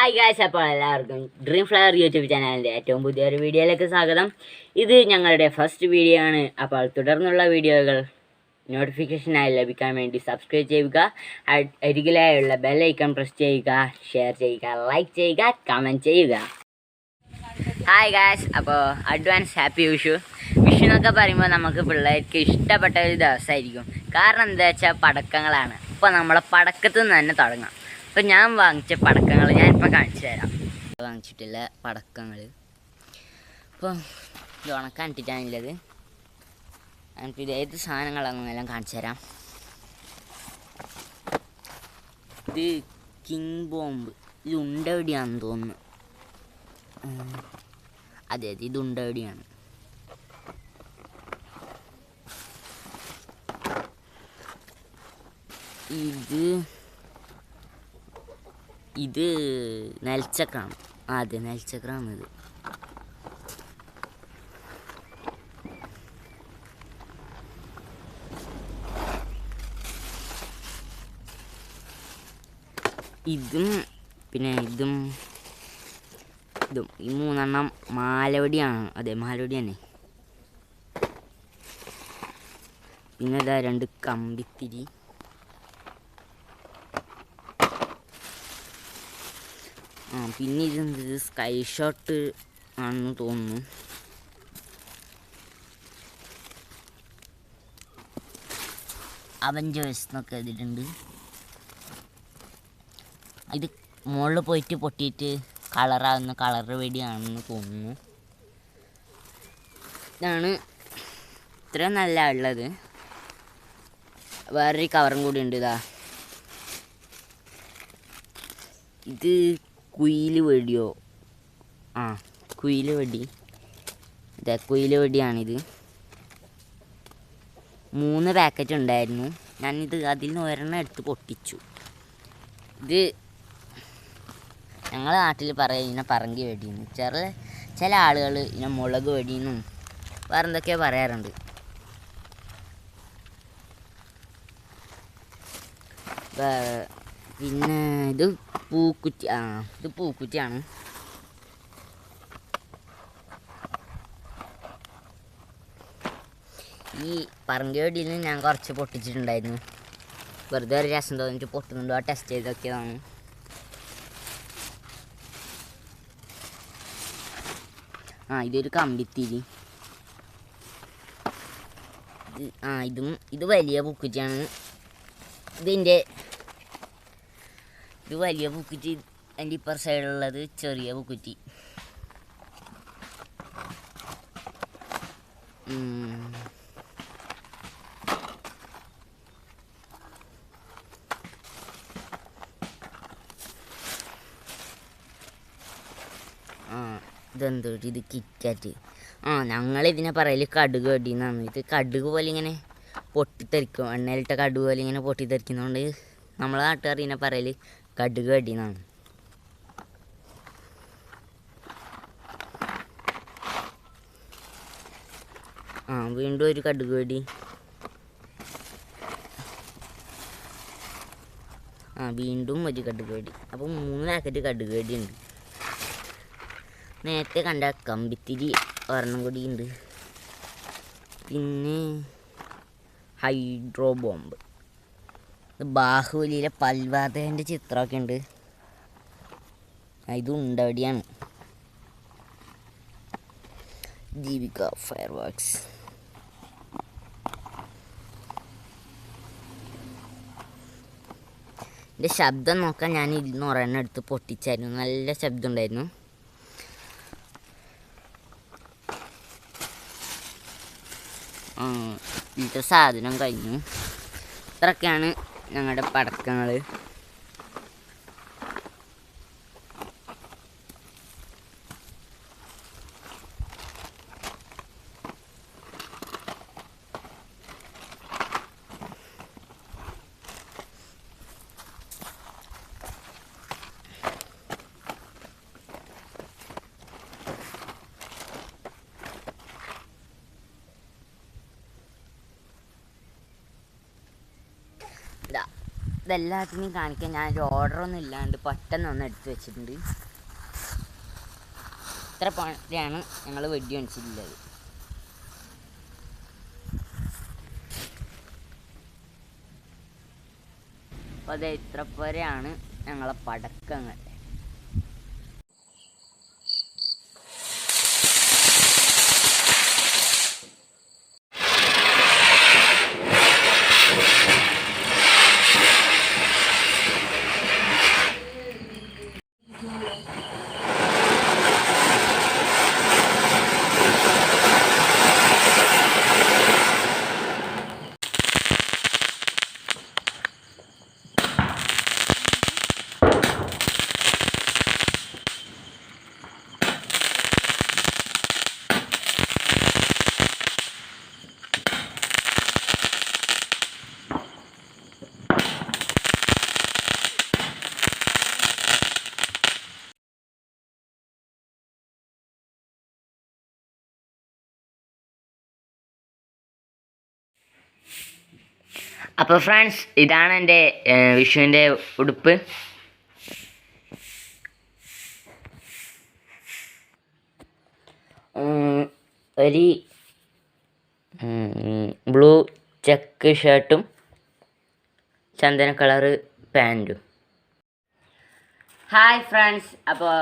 Hi guys അപ്പോൾ എല്ലാവർക്കും dream flower YouTube ചാനലിന്റെ ഏറ്റവും പുതിയൊരു വീഡിയോയിലേക്ക് സ്വാഗതം. ഇത് ഞങ്ങളുടെ ഫസ്റ്റ് വീഡിയോ ആണ്. അപ്പോൾ തുടർന്നുള്ള വീഡിയോകൾ നോട്ടിഫിക്കേഷനായി ലഭിക്കാൻ വേണ്ടി സബ്സ്ക്രൈബ് ചെയ്യുക. അരികിലായുള്ള ബെല്ലൈക്കൺ പ്രസ് ചെയ്യുക ഷെയർ ചെയ്യുക ലൈക്ക് ചെയ്യുക കമന്റ് ചെയ്യുക. ഹായ് ഗായ്സ് അപ്പോൾ അഡ്വാൻസ് ഹാപ്പി വിഷു. വിഷു എന്നൊക്കെ പറയുമ്പോൾ നമുക്ക് പിള്ളേർക്ക് ഇഷ്ടപ്പെട്ട ഒരു ദിവസമായിരിക്കും. കാരണം എന്താ വെച്ചാൽ പടക്കങ്ങളാണ്. അപ്പോൾ നമ്മളെ പടക്കത്തു നിന്ന് തന്നെ തുടങ്ങാം. അപ്പോൾ ഞാൻ വാങ്ങിച്ച പടക്കങ്ങൾ ഞാനിപ്പോൾ കാണിച്ചു തരാം. വാങ്ങിച്ചിട്ടുള്ള പടക്കങ്ങൾ അപ്പോൾ ഇത് ഉണക്കാനിട്ടിട്ടാണുള്ളത് എനിക്ക് ഇത് ഏത് സാധനങ്ങളാണെന്നെല്ലാം കാണിച്ചു തരാം. ഇത് കിങ് ബോംബ്. ഇത് ഉണ്ടെവിടെയാണെന്ന് തോന്നുന്നു. അതെ അതെ ഇത് ഉണ്ടവിടെയാണ്. ഇത് ഇത് നെൽച്ചക്രാണ്. അതെ നെൽച്ചക്രാണ് ഇത്. ഇതും പിന്നെ ഇതും ഇതും. ഈ മൂന്നെണ്ണം മാലവടിയാണ്. അതെ മാലവടി തന്നെ. പിന്നെ ഇതാ രണ്ട് കമ്പിത്തിരി. ആ പിന്നെ ഇതെന്ത് സ്കൈ ഷോട്ട് ആണെന്ന് തോന്നുന്നു. അവഞ്ചേഴ്സ് എന്നൊക്കെ എഴുതിയിട്ടുണ്ട്. ഇത് മുകളിൽ പോയിട്ട് പൊട്ടിയിട്ട് കളറാകുന്ന കളർ വെടിയാണെന്ന് തോന്നുന്നു. ഇതാണ് ഇത്ര നല്ല ഉള്ളത്. വേറൊരു കവറും കൂടി ഉണ്ട് ഇതാ. ഇത് കുയിൽ വെടിയോ? ആ. കുയിൽ വെടി. അതെ കുയിൽ വെടിയാണിത്. മൂന്ന് പാക്കറ്റ് ഉണ്ടായിരുന്നു. ഞാനിത് അതിൽ നിന്ന് ഒരെണ്ണം എടുത്ത് പൊട്ടിച്ചു. ഇത് ഞങ്ങളെ നാട്ടിൽ പറയാം ഇതിനെ പറങ്കി വെടിയെന്ന് ചില ചില ആളുകൾ ഇതിനെ മുളക് വെടിയെന്നും വേറെ എന്തൊക്കെയോ പറയാറുണ്ട്. വേ- പിന്നെ ഇത് പൂക്കുറ്റി ആ ഇത് പൂക്കുറ്റിയാണ്. ഈ പറങ്കി വെടിയിൽ നിന്ന് ഞാൻ കുറച്ച് പൊട്ടിച്ചിട്ടുണ്ടായിരുന്നു. വെറുതെ ഒരു രസം തോന്നിട്ട് പൊട്ടുന്നുണ്ടോ. ടെസ്റ്റ് ചെയ്ത് നോക്കിയതാണ് ആ ഇതൊരു കമ്പിത്തിരി. ആ ഇതും ഇത് വലിയ പൂക്കുറ്റിയാണ്. ഇതിന്റെ ഇത് വലിയ പൂക്കുറ്റി അതിന്റെ ഇപ്പർ സൈഡിലുള്ളത് ചെറിയ പൂക്കുറ്റി ഉം. ആ ഇതെന്തോ ഇത് കിറ്റാറ്റ്? ആ ഞങ്ങൾ ഇതിനെ പറയൽ കടുക് വെടി എന്നാണ് ഇത് കടുക് പോലെ ഇങ്ങനെ പൊട്ടിത്തെറിക്കും. എണ്ണയിലിട്ട കടുക് പോലെ ഇങ്ങനെ പൊട്ടിത്തെറിക്കുന്നതുകൊണ്ട് നമ്മളെ നാട്ടുകാർ ഇതിനെ പറയൽ കടുക് വെടി എന്നാണ് ആ വീണ്ടും ഒരു കടുക് വെടി ആ വീണ്ടും ഒരു കടുക് വെടി അപ്പോൾ മൂന്ന് പാക്കറ്റ് കടുക് വെടി ഉണ്ട്. നേരത്തെ കണ്ട കമ്പിത്തിരി ഒരെണ്ണം കൂടി ഉണ്ട്. പിന്നെ ഹൈഡ്രോ ബോംബ്. ബാഹുബലിയിലെ പൽവാതേന്റെ ചിത്രമൊക്കെ ഉണ്ട്. ഇത് ഉണ്ടവടിയാണ്. ജീവിക ഫയർ വർക്ക്സ് എന്റെ ശബ്ദം നോക്കാൻ ഞാൻ ഇരുന്ന് ഒരെണ്ണം എടുത്ത് പൊട്ടിച്ചായിരുന്നു. നല്ല ശബ്ദം ഉണ്ടായിരുന്നു. ഇന്നത്തെ സാധനം കഴിഞ്ഞു. ഇത്രയൊക്കെയാണ് ഞങ്ങളുടെ പടക്കങ്ങൾ ഇതെല്ലാത്തിനെയും കാണിക്കാൻ ഞാനൊരു ഓർഡറൊന്നും ഇല്ലാണ്ട് പെട്ടെന്ന് ഒന്ന് എടുത്ത് വെച്ചിട്ടുണ്ട്. ഇത്ര പണിയാണ് ഞങ്ങൾ വെടി കാണിച്ചിട്ടുള്ളത്. അപ്പോൾ അതെ ഇത്ര പോരെയാണ് ഞങ്ങളെ പടക്കങ്ങൾ. അപ്പോൾ ഫ്രണ്ട്സ് ഇതാണ് എന്റെ വിഷുവിന്റെ ഉടുപ്പ്. ഒരു ബ്ലൂ ചെക്ക് ഷർട്ടും ചന്ദന കളറ് പാന്റും ഹായ് ഫ്രണ്ട്സ് അപ്പോൾ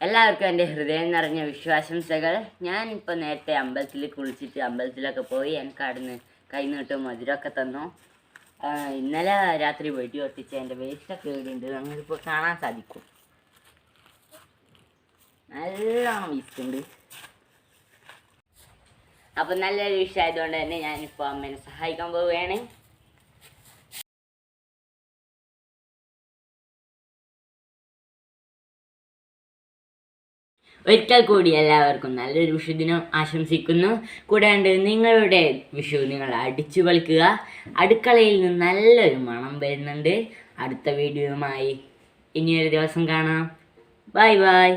എല്ലാവർക്കും എന്റെ ഹൃദയം നിറഞ്ഞ വിശ്വാസംസകൾ ഞാൻ ഇപ്പോൾ നേരത്തെ അമ്പലത്തിൽ കുളിച്ചിട്ട് അമ്പലത്തിലൊക്കെ പോയി എനിക്ക് അവിടുന്ന് കൈ നീട്ടും മധുരമൊക്കെ തന്നു. ഇന്നലെ രാത്രി വെടി ഒട്ടിച്ച എന്റെ വേസ്റ്റൊക്കെ ഇവിടെയുണ്ട് നിങ്ങളിപ്പോൾ കാണാൻ സാധിക്കും. നല്ലോണം വീസ്റ്റുണ്ട് അപ്പം നല്ലൊരു വിഷയമായതുകൊണ്ട് തന്നെ ഞാനിപ്പോൾ അമ്മേനെ സഹായിക്കാൻ പോവുകയാണ്. ഒരിക്കൽ കൂടി എല്ലാവർക്കും നല്ലൊരു വിഷുദിനം ആശംസിക്കുന്നു. കൂടാണ്ട് നിങ്ങളുടെ വിഷു നിങ്ങൾ അടിച്ചു കളിക്കുക അടുക്കളയിൽ നിന്ന് നല്ലൊരു മണം വരുന്നുണ്ട്. അടുത്ത വീഡിയോയുമായി ഇനിയൊരു ദിവസം കാണാം. Bye bye.